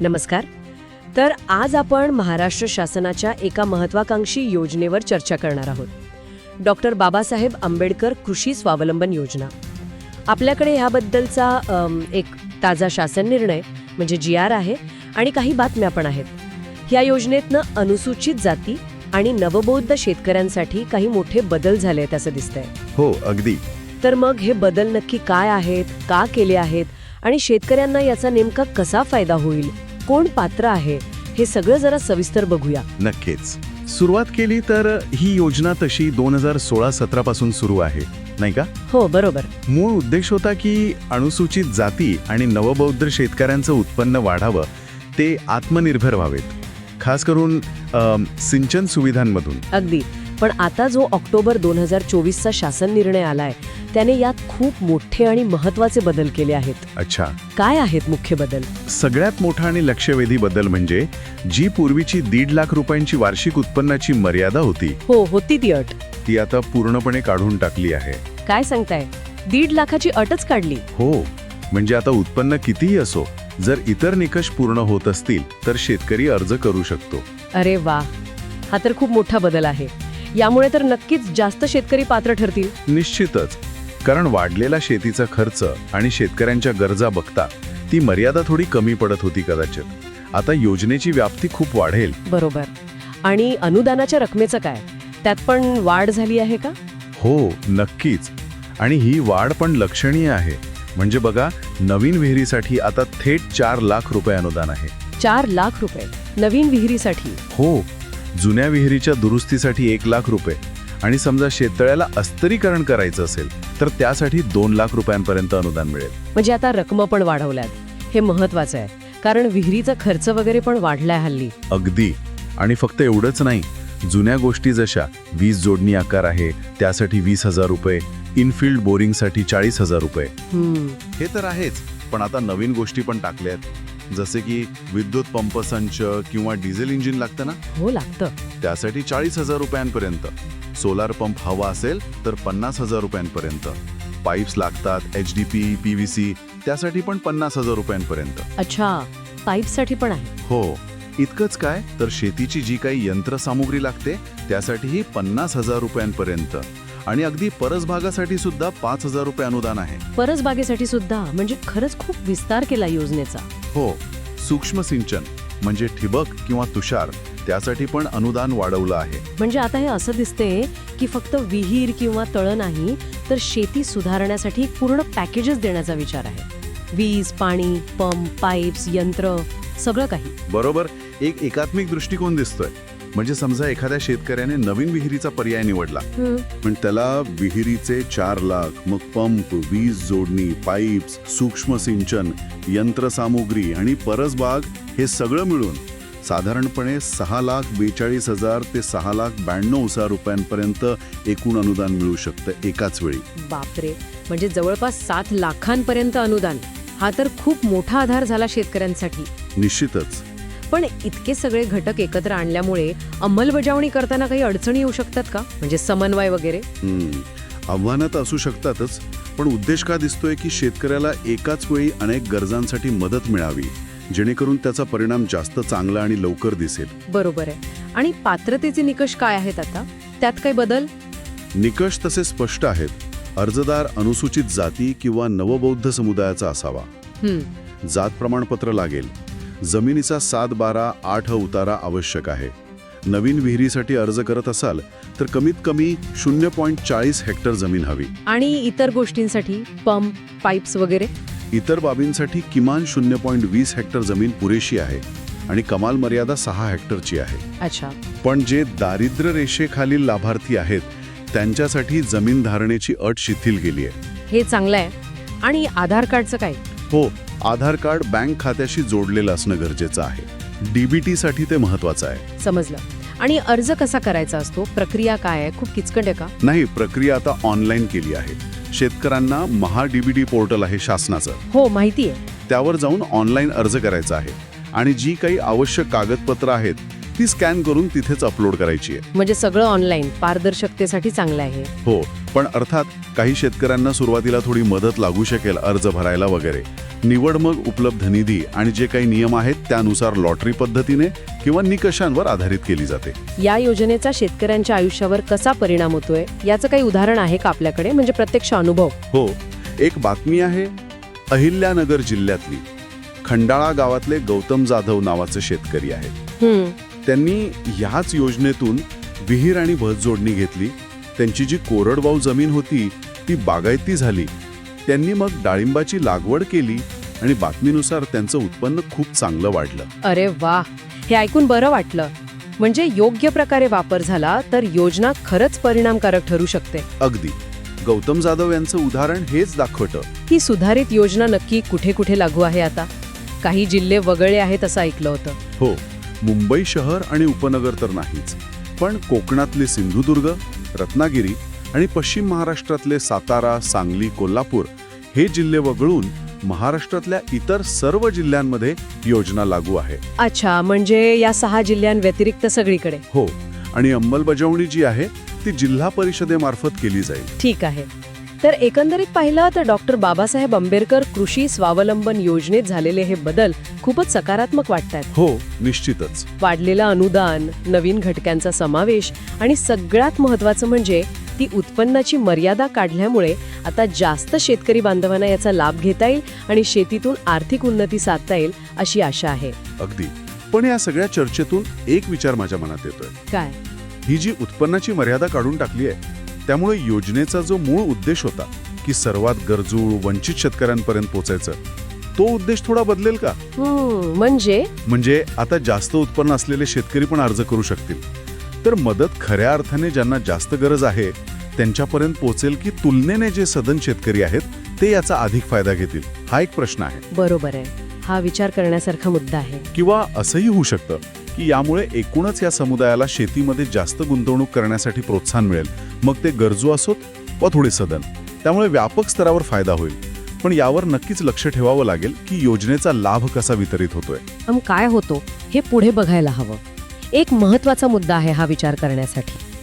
नमस्कार. तर आज आपण महाराष्ट्र शासनाच्या एका महत्वाकांक्षी योजनेवर चर्चा करणार आहोत. डॉक्टर बाबासाहेब आंबेडकर कृषी स्वावलंबन योजना. आपल्याकडे ह्याबद्दलचा एक ताजा शासन निर्णय म्हणजे जी आर आहे आणि काही बातम्या पण आहेत. ह्या योजनेतनं अनुसूचित जाती आणि नवबौद्ध शेतकऱ्यांसाठी काही मोठे बदल झाले आहेत असं दिसतंय. हो अगदी. तर मग हे बदल नक्की काय आहेत का केले आहेत आणि शेतकऱ्यांना याचा नेमका कसा फायदा होईल? कोण पात्र आहे हे सगळं जरा सविस्तर बघूया. नक्कीच. सुरुवात केली तर ही योजना तशी दोन हजार सोळा सतरा पासून सुरू आहे नाही का? हो बरोबर. मूळ उद्देश होता की अनुसूचित जाती आणि नवबौद्ध शेतकऱ्यांचं उत्पन्न वाढावं ते आत्मनिर्भर व्हावेत. खास करून अम, सिंचन सुविधांमधून. अगदी. पण आता जो ऑक्टोबर दोन हजार चोवीसचा शासन निर्णय आलाय त्याने यात खूप मोठे आणि महत्त्वाचे बदल केले आहेत. अच्छा. काय आहेत मुख्य बदल? सगळ्यात मोठा आणि लक्षवेधी बदल म्हणजे जी पूर्वीची दीड लाख रुपयांची वार्षिक उत्पन्नाची मर्यादा होती. हो होती ती अट. ती आता पूर्णपणे काढून टाकली आहे. काय सांगताय? दीड लाखाची अटच काढली. हो. म्हणजे आता उत्पन्न कितीही असो जर इतर निकष पूर्ण होत असतील तर शेतकरी अर्ज करू शकतो. अरे वा हा तर खूप मोठा बदल आहे. यामुळे तर नक्कीच जास्त शेतकरी पात्र ठरतील. निश्चितच. कारण वाढलेला शेतीचा खर्च आणि शेतकऱ्यांच्या गरजा बघता ती मर्यादा थोडी कमी पडत होती कदाचित. आता योजनेची व्याप्ती खूप वाढेल. बरोबर. आणि अनुदानाच्या रकमेचं काय? त्यात पण वाढ झाली आहे का? हो नक्कीच. आणि ही वाढ पण लक्षणीय आहे. म्हणजे बघा नवीन विहिरीसाठी आता थेट चार लाख रुपये अनुदान आहे. चार लाख रुपये. नवीन विहिरीसाठी? हो. जुन्या विहिरीच्या दुरुस्तीसाठी एक लाख रुपये. आणि समजा शेततळ्याला अस्तरीकरण करायचं असेल तर त्यासाठी दोन लाख रुपयांपर्यंत अनुदान मिळेल. म्हणजे आता रकमा पण वाढवल्यात. हे महत्वाचं आहे. कारण विहिरीचा खर्च वगैरे पण वाढलाय हल्ली. अगदी. आणि फक्त एवढंच नाही जुन्या गोष्टी जशा वीज जोडणी आकार आहे त्यासाठी वीस हजार रुपये इनफिल्ड बोरिंगसाठी चाळीस हजार रुपये. हे तर आहेच पण आता नवीन गोष्टी पण टाकल्यात. जसे की विद्युत पंप संच किंवा डिझेल इंजिन लागतं ना? हो लागतं. त्यासाठी चाळीस हजार रुपयांपर्यंत. सोलार पंप हवा असेल तर पन्नास हजार रुपयांपर्यंत. पाईप्स लागतात H D P P V C त्यासाठी पण पन्नास हजार रुपयांपर्यंत. अच्छा पाईपसाठी पण आहे. हो. इतकंच काय? तर शेतीची जी काही यंत्रसामुग्री लागते त्यासाठीही पन्नास हजार रुपयांपर्यंत. आणि अगदी परसभागासाठी सुद्धा पाच हजार रुपये अनुदान आहे. परसबागेसाठी सुद्धा? म्हणजे खरंच खूप विस्तार केला योजनेचा. हो सूक्ष्म सिंचन म्हणजे ठिबक किंवा तुषार त्यासाठी पण अनुदान वाढवलं आहे. म्हणजे आता हे असं दिसते की फक्त विहीर किंवा तळं नाही तर शेती सुधारण्यासाठी पूर्ण पॅकेजच देण्याचा विचार आहे. वीज पाणी पंप पाईप्स यंत्र सगळं काही. बरोबर. एक एकात्मिक दृष्टिकोन दिसतोय. म्हणजे समजा एखाद्या शेतकऱ्याने नवीन विहिरीचा पर्याय निवडला. पण त्याला विहिरीचे चार लाख मग पंप वीज जोडणी पाईप्स सूक्ष्म सिंचन यंत्रसामुग्री आणि परसबाग हे सगळं मिळून साधारणपणे सहा लाख बेचाळीस हजार ते सहा लाख ब्याण्णव हजार रुपयांपर्यंत एकूण अनुदान मिळू शकतं एकाच वेळी. बापरे. म्हणजे जवळपास सात लाखांपर्यंत अनुदान. हा तर खूप मोठा आधार झाला शेतकऱ्यांसाठी. निश्चितच. पण इतके सगळे घटक एकत्र आणल्यामुळे अंमलबजावणी करताना काही अडचणी येऊ शकतात का? म्हणजे समन्वय वगैरे. आव्हानं तर असू शकतातच पण उद्देश का दिसतोय की शेतकऱ्याला एकाच वेळी अनेक गरजांसाठी मदत मिळावी जेणेकरून त्याचा परिणाम जास्त चांगला आणि लवकर दिसेल? बरोबर आहे. आणि पात्रतेचे निकष काय आहेत आता? त्यात काही बदल? निकष तसे स्पष्ट आहेत. अर्जदार अनुसूचित जाती किंवा नवबौद्ध समुदायाचा असावा. जात प्रमाणपत्र लागेल. जमिनीचा सात बारा आठ उतारा आवश्यक आहे. नवीन विहिरीसाठी अर्ज करत असाल तर कमीत कमी शून्य पॉईंट चाळीस हेक्टर जमीन हवी. आणि इतर गोष्टींसाठी पंप पाईप्स वगैरे? इतर बाबींसाठी किमान शून्य पॉईंट वीस हेक्टर जमीन पुरेशी आहे आणि कमाल मर्यादा सहा हेक्टरची आहे. अच्छा. पण जे दारिद्र्य रेषेखालील लाभार्थी आहेत त्यांच्यासाठी जमीन धारणेची अट शिथिल केली आहे हे चांगलं आहे आणि आधार कार्डचं काय? हो आधार कार्ड बँक खात्याशी जोडलेलं असणं गरजेचं आहे. डीबीटी साठी ते महत्वाचं आहे. समजलं. आणि अर्ज कसा करायचा असतो? प्रक्रिया काय आहे? खूप किचकट आहे का? नाही प्रक्रिया आता ऑनलाईन केली आहे. शेतकऱ्यांना महा डीबीटी पोर्टल आहे शासनाचं. हो माहिती आहे. त्यावर जाऊन ऑनलाईन अर्ज करायचा आहे. आणि जी काही आवश्यक कागदपत्र आहेत ती स्कॅन करून तिथेच अपलोड करायची आहे. म्हणजे सगळं ऑनलाईन पारदर्शकतेसाठी चांगलं आहे. हो पण अर्थात काही शेतकऱ्यांना सुरुवातीला थोडी मदत लागू शकेल अर्ज भरायला वगैरे. निवड मग उपलब्ध निधी आणि जे काही नियम आहेत त्यानुसार लॉटरी पद्धतीने किंवा निकषांवर आधारित केली जाते. या योजनेचा शेतकऱ्यांच्या आयुष्यावर कसा परिणाम होतोय याचं काही उदाहरण आहे का आपल्याकडे? म्हणजे प्रत्यक्ष अनुभव. हो एक बातमी आहे. अहिल्यानगर जिल्ह्यातली खंडाळा गावातले गौतम जाधव नावाचे शेतकरी आहेत. हम्म. त्यांनी ह्याच योजनेतून विहीर आणि भत जोडणी घेतली. त्यांची जी कोरडवाऊ जमीन होती ती बागायती झाली. त्यांनी मग डाळिंबाची लागवड केली आणि बातमीनुसार त्यांचं उत्पन्न खूप चांगलं वाढलं. अरे वा हे ऐकून बरं वाटलं. म्हणजे योग्य प्रकारे वापर झाला तर योजना खरंच परिणामकारक ठरू शकते. अगदी. गौतम जाधव यांचं उदाहरण हेच दाखवतं. ही सुधारित योजना नक्की कुठे कुठे लागू आहे आता? काही जिल्हे वगळले आहेत असं ऐकलं होतं. हो. मुंबई शहर आणि उपनगर तर नाहीच पण कोकणातले सिंधुदुर्ग रत्नागिरी आणि पश्चिम महाराष्ट्रातले सातारा सांगली कोल्हापूर हे जिल्हे वगळून महाराष्ट्रातल्या इतर सर्व जिल्ह्यांमध्ये योजना लागू आहे. अच्छा म्हणजे या सहा जिल्ह्यांव्यतिरिक्त सगळीकडे? हो आणि अंमलबजावणी जी आहे ती जिल्हा परिषदेमार्फत केली जाईल. ठीक आहे. तर एकंदरीत पाहिलं तर डॉक्टर बाबासाहेब आंबेडकर कृषी स्वावलंबन योजनेत झालेले हे बदल खूपच सकारात्मक वाटतात हो निश्चितच. वाढलेलं अनुदान नवीन घटकांचा समावेश आणि सगळ्यात महत्वाचं म्हणजे ती उत्पन्नाची मर्यादा काढल्यामुळे आता जास्त शेतकरी बांधवांना याचा लाभ घेता येईल आणि शेतीतून आर्थिक उन्नती साधता येईल अशी आशा आहे. अगदी. पण या सगळ्या चर्चेतून एक विचार माझ्या मनात येतोय. काय? ही जी उत्पन्नाची मर्यादा काढून टाकली आहे त्यामुळे योजनेचा जो मूळ उद्देश होता की सर्वात गरजू वंचित शेतकऱ्यांपर्यंत पोचायचं तो उद्देश थोडा बदलेल का? म्हणजे? म्हणजे आता जास्त उत्पन्न असलेले शेतकरी पण अर्ज करू शकतील. तर मदत खऱ्या अर्थाने ज्यांना जास्त गरज आहे त्यांच्यापर्यंत पोचेल की तुलनेने जे सदन शेतकरी आहेत ते याचा अधिक फायदा घेतील हा एक प्रश्न आहे. बरोबर आहे. हा विचार करण्यासारखा मुद्दा आहे. किंवा असंही होऊ शकतं की यामुळे एकूणच या समुदायाला शेतीमध्ये जास्त गुंतवणूक करण्यासाठी प्रोत्साहन मिळेल. मग ते गरजू असोत व थोडे सदन. त्यामुळे व्यापक स्तरावर फायदा होईल. पण यावर नक्कीच लक्ष ठेवावं लागेल की योजनेचा लाभ कसा वितरित होतोय. मग काय होतो हे पुढे बघायला हवं. एक महत्त्वाचा मुद्दा आहे हा विचार करण्यासाठी.